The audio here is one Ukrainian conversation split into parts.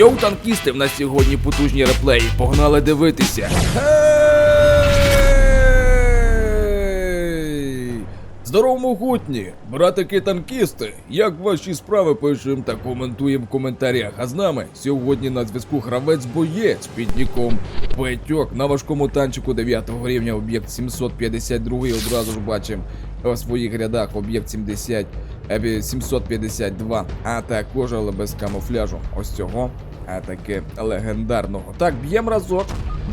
Йоу, танкісти, в нас сьогодні потужні реплеї. Погнали дивитися. Здорово, могутні! Братики танкісти! Як ваші справи пишемо та коментуємо в коментарях. А з нами сьогодні на зв'язку гравець боєць під ніком Петьок на важкому танчику 9 рівня об'єкт 752 одразу ж бачимо у своїх рядах об'єкт 70 е, 752, а також але без камуфляжу. Ось цього а таки легендарного. Так, б'єм разок,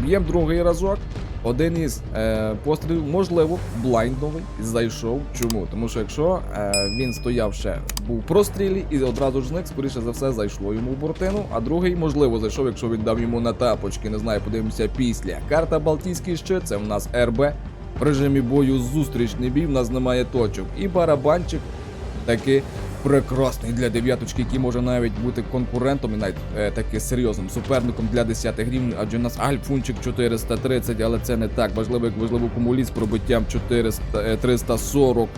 б'єм другий разок. Один із е, пострілів, можливо, блайндовий зайшов. Чому? Тому що якщо е, він стояв ще був прострілі і одразу ж зник, скоріше за все, зайшло йому в бортину, а другий, можливо, зайшов, якщо він дав йому на тапочки. Не знаю, подивимося після. Карта Балтійський щит, це в нас РБ. В режимі бою зустрічний бій, в нас немає точок. І барабанчик таки прекрасний для дев'яточки, який може навіть бути конкурентом і навіть е, таки серйозним суперником для 10 рівнів, адже у нас альфунчик 430, але це не так важливо, як важливо комулі з пробиттям 400, е, 340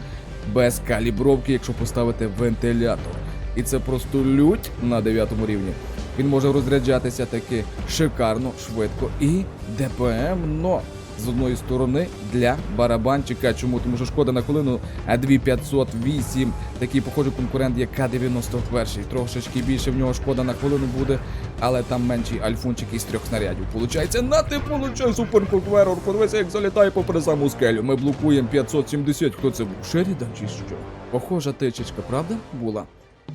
без калібровки, якщо поставити вентилятор. І це просто лють на 9 рівні. Він може розряджатися таки шикарно, швидко і ДПМно. З одної сторони для барабанчика. Чому? Тому що шкода на хвилину а 2508. Такий похожий конкурент, як К-91. Трошечки більше в нього шкода на хвилину буде, але там менший альфунчик із трьох снарядів. Получається, на ти получай супер. Подивися, як залітає попри саму скелю. Ми блокуємо 570. Хто це був? Шерідан чи що? Похожа тичечка, правда? Була.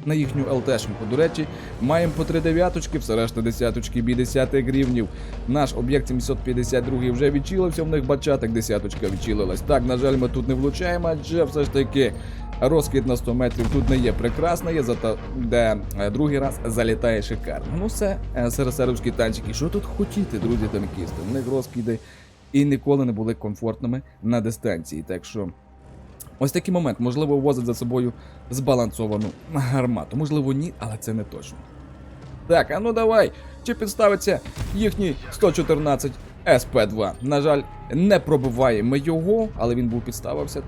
На їхню ЛТшеньку. До речі, маємо по три дев'яточки, все решта десяточки, бі 10 гривнів. Наш об'єкт 752 вже відчилився, в них бачатик десяточка відчилилась. Так, на жаль, ми тут не влучаємо, адже все ж таки розкид на 100 метрів тут не є прекрасна, є зато де е, другий раз залітає шикарно. Ну все, е, СРСРовські танчики. Що тут хотіти, друзі танкісти? В них розкиди і ніколи не були комфортними на дистанції. Так що. Ось такий момент, можливо, возить за собою збалансовану гармату. Можливо, ні, але це не точно. Так, а ну давай. Чи підставиться їхній 114 СП2? На жаль, не пробиваємо його, але він був підставився.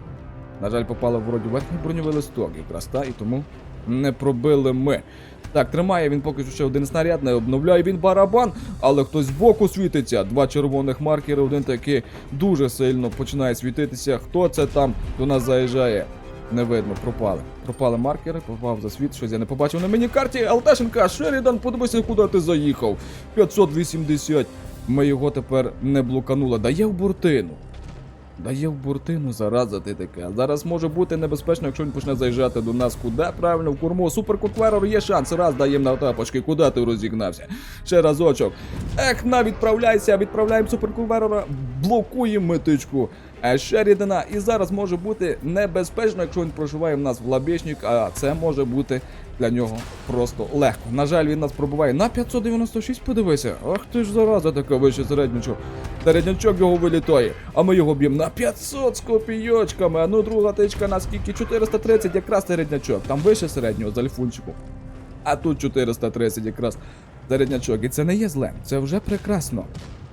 На жаль, попало вроді верхній броньовий листок, якраз та, і тому не пробили ми. Так, тримає він поки що ще один снаряд, не обновляє він барабан, але хтось збоку світиться. Два червоних маркери, один такий дуже сильно починає світитися. Хто це там до нас заїжджає? Не видно, пропали. Пропали маркери, попав за світ, щось я не побачив на міні-карті. Алташенка, Шерідан, подивися, куди ти заїхав. 580. Ми його тепер не блоканули. Дає в буртину. Дає в буртину, зараза ти таке. Зараз може бути небезпечно, якщо він почне заїжджати до нас куди? Правильно, в корму. Суперкутверор є шанс. Раз даємо на тапочки. Куди ти розігнався? Ще разочок. Ех, на відправляйся, відправляємо суперкутверора, блокуємо метичку. Е, Шерідана. І зараз може бути небезпечно, якщо він проживає в нас в лабєшник, а це може бути для нього просто легко. На жаль, він нас пробиває на 596, подивися. Ах ти ж зараза така вище середнячок. Середнячок його вилітає, а ми його б'ємо на 500 з копійочками. А ну друга тичка на скільки? 430, якраз середнячок. Там вище середнього з альфунчику. А тут 430 якраз середнячок. І це не є злем, це вже прекрасно.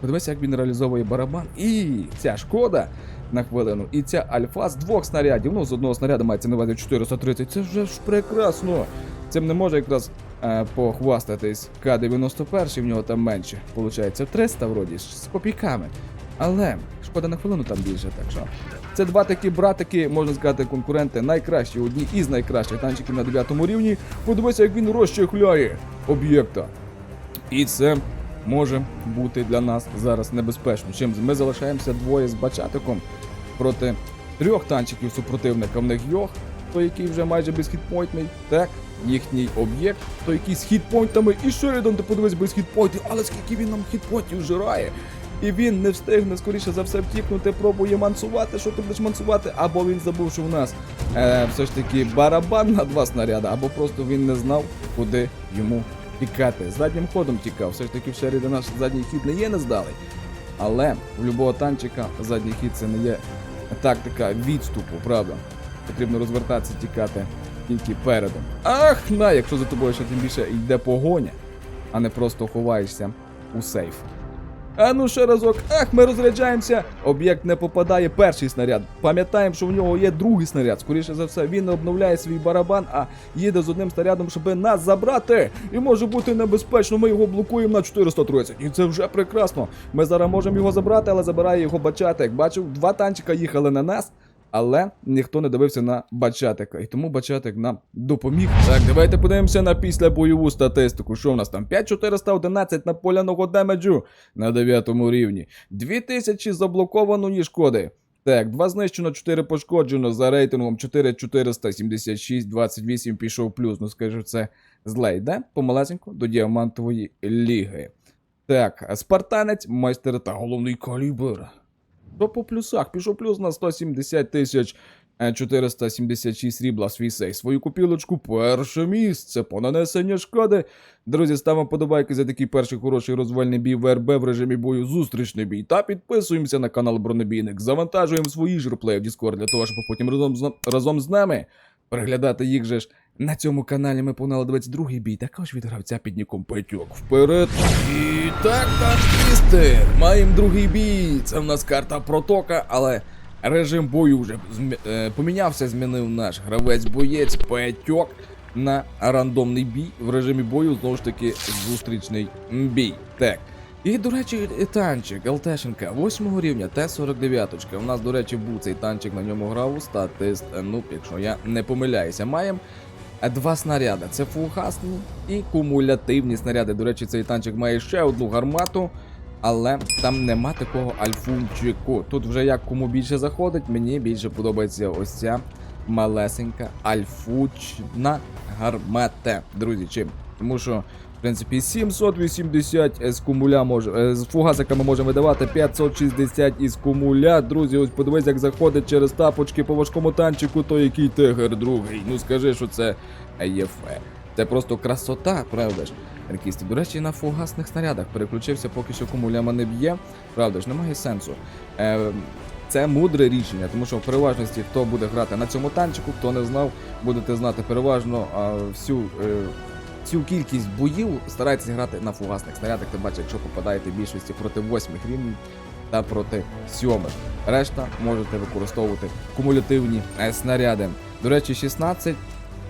Подивися, як він реалізовує барабан. І ця шкода на хвилину, і ця альфа з двох снарядів. Ну, з одного снаряду мається на увазі 430. Це вже ж прекрасно. Цим не може якраз е, похвастатись К-91, в нього там менше. Получається 300 вроді, з копійками. Але шкода на хвилину там більше, так що. Це два такі братики, можна сказати, конкуренти, найкращі, одні із найкращих танчиків на 9 рівні. Подивися, як він розчехляє об'єкта. І це може бути для нас зараз небезпечно. Чим ми залишаємося двоє з бачатиком проти трьох танчиків супротивника. В них йох, той який вже майже безхітпойнтний. Так, їхній об'єкт, той який з хітпойнтами. І Шерідан, ти подивись без хітпойнтів, але скільки він нам хітпойнтів жирає. І він не встигне, скоріше за все, втікнути, пробує мансувати, що ти будеш мансувати, або він забув, що в нас е, все ж таки барабан на два снаряди, або просто він не знав, куди йому тікати. Заднім ходом тікав. Все ж таки в шері наш задній хід не є нездалий. Але у любого танчика задній хід це не є тактика відступу, правда. Потрібно розвертатися, тікати тільки передом. Ах, на, якщо за тобою ще тим більше йде погоня, а не просто ховаєшся у сейф. А ну ще разок. Ах, ми розряджаємося. Об'єкт не попадає перший снаряд. Пам'ятаємо, що в нього є другий снаряд. Скоріше за все, він не обновляє свій барабан, а їде з одним снарядом, щоб нас забрати. І може бути небезпечно. Ми його блокуємо на 430. І це вже прекрасно. Ми зараз можемо його забрати, але забирає його бачати. Як бачив, два танчика їхали на нас. Але ніхто не дивився на Бачатика, і тому Бачатик нам допоміг. Так, давайте подивимося на післябойову статистику. Що в нас там? 5411 на поляного демеджу на 9 рівні. 2000 заблокованої шкоди. Так, 2 знищено, 4 пошкоджено за рейтингом 4476, 28 пішов плюс. Ну скажу, це зле йде помалесенько до діамантової ліги. Так, спартанець, майстер та головний калібр. То по плюсах пішов плюс на 170 тисяч е, 476 срібла в свій сей. Свою купілочку перше місце по нанесенню шкоди. Друзі, ставимо подобайки за такий перший хороший розвальний бій ВРБ в режимі бою зустрічний бій. Та підписуємося на канал Бронебійник. Завантажуємо свої ж реплеї в Discord для того, щоб потім разом з, разом з нами переглядати їх же ж. На цьому каналі ми погнали 22-й бій, також від гравця під ніком Петьок. Вперед! І так, танкісти! Маємо другий бій. Це в нас карта протока, але режим бою вже змі- е, помінявся, змінив наш гравець-боєць Петьок на рандомний бій в режимі бою, знову ж таки, зустрічний бій. Так. І, до речі, танчик ЛТшенка 8 рівня Т-49. У нас, до речі, був цей танчик, на ньому грав статист. е, Ну, якщо я не помиляюся, маємо два снаряди. Це фулгасні і кумулятивні снаряди. До речі, цей танчик має ще одну гармату, але там нема такого альфунчику. Тут вже як кому більше заходить, мені більше подобається ось ця малесенька альфучна гармата. Друзі, чим? Тому що. Принципі, 780 з кумуля може, з фугасика ми можемо видавати 560 із кумуля. Друзі, ось подивись, як заходить через тапочки по важкому танчику, то який тигр другий. Ну скажи, що це ЄФЕ. Це просто красота, правда ж? Танкісти. До речі, на фугасних снарядах переключився, поки що кумуля мене б'є. Правда ж, немає сенсу. Е, це мудре рішення, тому що в переважності, хто буде грати на цьому танчику, хто не знав, будете знати переважно а, всю. Е, Цю кількість боїв старайтесь грати на фугасних снарядах, тим паче, якщо попадаєте в більшості проти восьмих рівнів та проти сьомих. Решта можете використовувати кумулятивні е, снаряди. До речі, 16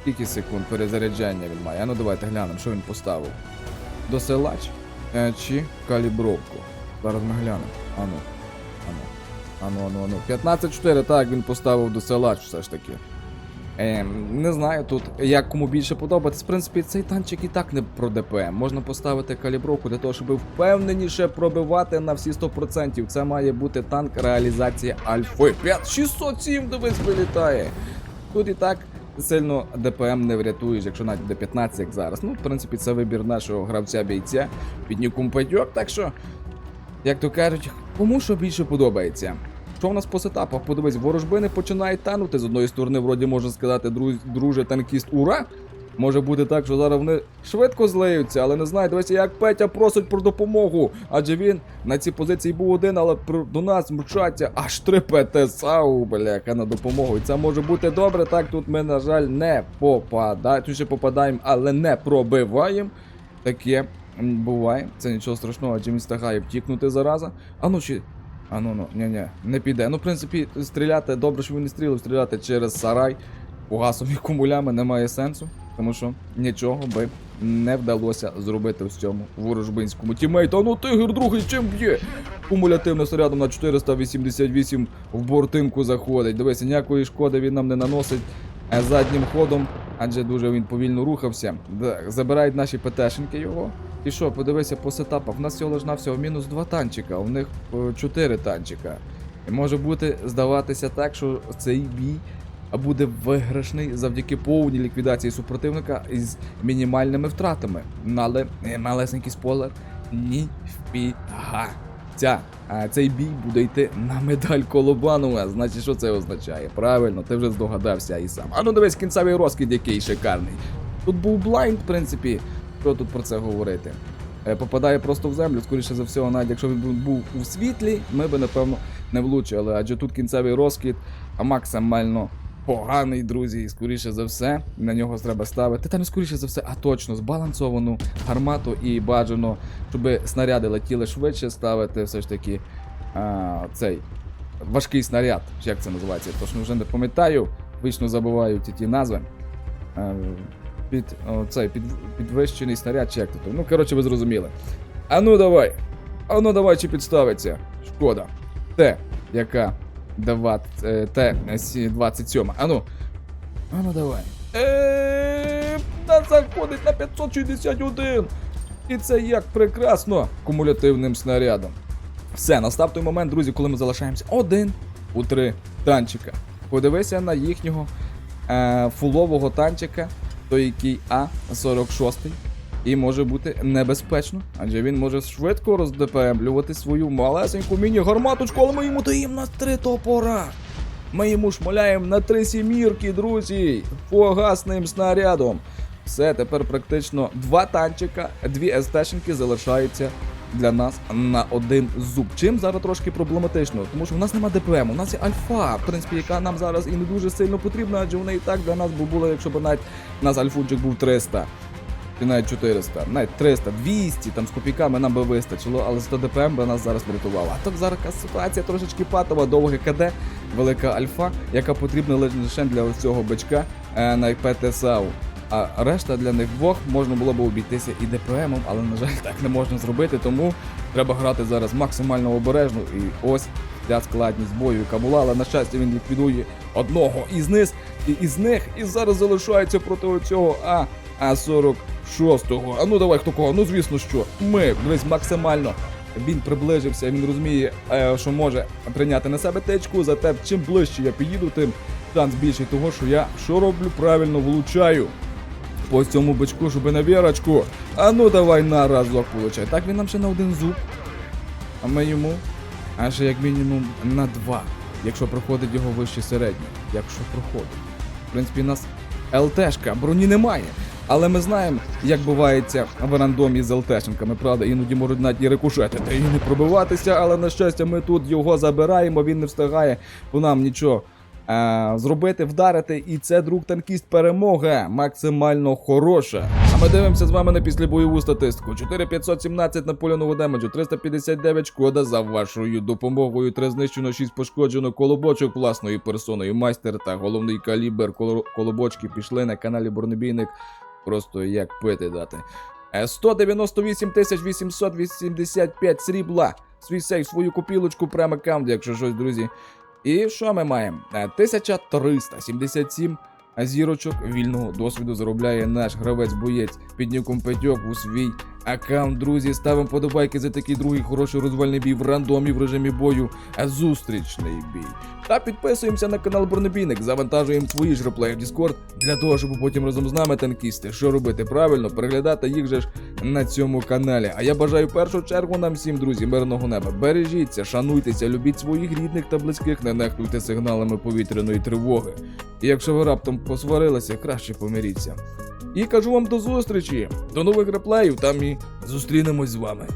скільки секунд перезаряджання він має. А ну давайте глянемо, що він поставив. Досилач е, чи калібровку. Зараз ми глянемо. Ану. Ану. Ану, ану, ану. 15-4, так, він поставив досилач все ж таки. Е, не знаю тут, як кому більше подобається. В принципі, цей танчик і так не про ДПМ. Можна поставити калібровку для того, щоб впевненіше пробивати на всі 100%. Це має бути танк реалізації Альфи. 5 607 дивись вилітає. Тут і так сильно ДПМ не врятуєш, якщо навіть до 15, як зараз. Ну, в принципі, це вибір нашого гравця-бійця під ніком так що, як то кажуть, кому що більше подобається. Що в нас по сетапах? Подивись, ворожбини починають танути. З одної сторони, вроді можна сказати, друз, друже танкіст, ура! Може бути так, що зараз вони швидко злеються, але не знаю, дивися, як Петя просить про допомогу. Адже він на цій позиції був один, але до нас мчаться аж три ПТСАУ, бляха, на допомогу. І це може бути добре. Так, тут ми, на жаль, не попадаємо. Тут ще попадаємо, але не пробиваємо. Таке буває. Це нічого страшного, адже він встигає втікнути зараза. А ну чи. А ну ну, ні, ні, не піде. Ну, в принципі, стріляти, добре, що він не стріляв, стріляти через сарай фугасові кумулями немає сенсу, тому що нічого би не вдалося зробити в цьому ворожбинському тімейту. Ну тигр другий чим б'є? Кумулятивним снарядом на 488 в бортинку заходить. Дивися, ніякої шкоди він нам не наносить е, заднім ходом, адже дуже він повільно рухався. Забирають наші ПТшенки його. І що, подивися по сетапах. В нас всього лиш навсього мінус два танчика, в них е, чотири танчика. І може бути здаватися так, що цей бій буде виграшний завдяки повній ліквідації супротивника із мінімальними втратами. Ну, Але е, малесенький спойлер ніфіга. Ця, а цей бій буде йти на медаль Колобанова. Значить, що це означає? Правильно, ти вже здогадався і сам. А ну дивись, кінцевий розкид, який шикарний. Тут був блайнд, в принципі. Що тут про це говорити? Е, Попадає просто в землю, скоріше за всього, навіть якщо він був у світлі, ми би напевно не влучили, адже тут кінцевий розкид, а максимально поганий, друзі, і скоріше за все, на нього треба ставити. Та не скоріше за все, а точно збалансовану гармату і бажано, щоб снаряди летіли швидше, ставити все ж таки а, цей важкий снаряд. Як це називається? Точно вже не пам'ятаю. Вічно забуваю ті, ті назви. Е, Під, цей, під, підвищений снаряд, чи як то. Ну, коротше, ви зрозуміли. А ну давай. А ну давай, чи підставиться. Шкода. Т, яка 20, е, Т е, сі- 27. А ну. А ну давай. Е, Та заходить на 561. І це як прекрасно кумулятивним снарядом. Все, настав той момент, друзі, коли ми залишаємося один у три танчика. Подивися на їхнього е, фулового танчика, той який А46. І може бути небезпечно, адже він може швидко роздепемлювати свою малесеньку міні-гарматочку, але ми йому даємо на три топора. Ми йому шмаляємо на три сімірки, друзі, фугасним снарядом. Все, тепер практично два танчика, дві СТшенки залишаються для нас на один зуб. Чим зараз трошки проблематично, тому що в нас нема ДПМ, у нас є альфа, в принципі, яка нам зараз і не дуже сильно потрібна, адже вона і так для нас би була, якщо б навіть у нас альфунчик був 300. Чи навіть 400, навіть 300, 200, там з копійками нам би вистачило, але 100 ДПМ би нас зараз врятувала. А тут зараз ситуація трошечки патова, довге КД, велика альфа, яка потрібна лише для цього бичка е, на ПТСАУ. А решта для них двох можна було б обійтися і ДПМом, але на жаль так не можна зробити, тому треба грати зараз максимально обережно. І ось ця складність бою, яка була, але на щастя він ліквідує одного із низ і із них, і зараз залишається проти оцього А. А46-го. А ну давай хто кого? Ну звісно що. Ми дивись максимально. Він приближився, він розуміє, е, що може прийняти на себе течку, зате чим ближче я підійду, тим шанс більший того, що я що роблю правильно влучаю. По цьому бичку, щоб на вірочку. А ну давай на разок получай. Так він нам ще на один зуб. А ми йому аж як мінімум на два. Якщо проходить його вище середньо. Якщо проходить. В принципі, у нас ЛТшка, броні немає. Але ми знаємо, як бувається в рандомі з ЛТшенками, правда, іноді можуть навіть і рикошетити і не пробиватися, але на щастя, ми тут його забираємо, він не встигає по нам нічого е, зробити, вдарити. І це друг танкіст перемога максимально хороша. А ми дивимося з вами на післябойову статистику. 4517 наполеонового демеджу, 359 шкода за вашою допомогою. 3 знищено, 6 пошкоджено, колобочок власною персоною, майстер та головний калібр колобочки пішли на каналі Бронебійник. Просто як пити дати. Е, 198 885 срібла. Свій сейф, свою копілочку, прямо аккаунт, якщо щось, друзі. І що ми маємо? Е, 1377 зірочок вільного досвіду заробляє наш гравець-боєць під ніком Петьок у свій аккаунт. Друзі, ставимо подобайки за такий другий хороший розвальний бій в рандомі в режимі бою. а Зустрічний бій. Та підписуємося на канал Бронебійник, завантажуємо свої ж реплеї в Discord для того, щоб потім разом з нами танкісти, що робити правильно, переглядати їх же ж на цьому каналі. А я бажаю першу чергу нам всім, друзі, мирного неба. Бережіться, шануйтеся, любіть своїх рідних та близьких, не нехтуйте сигналами повітряної тривоги. І якщо ви раптом посварилися, краще помиріться. І кажу вам до зустрічі, до нових реплеїв, там і зустрінемось з вами.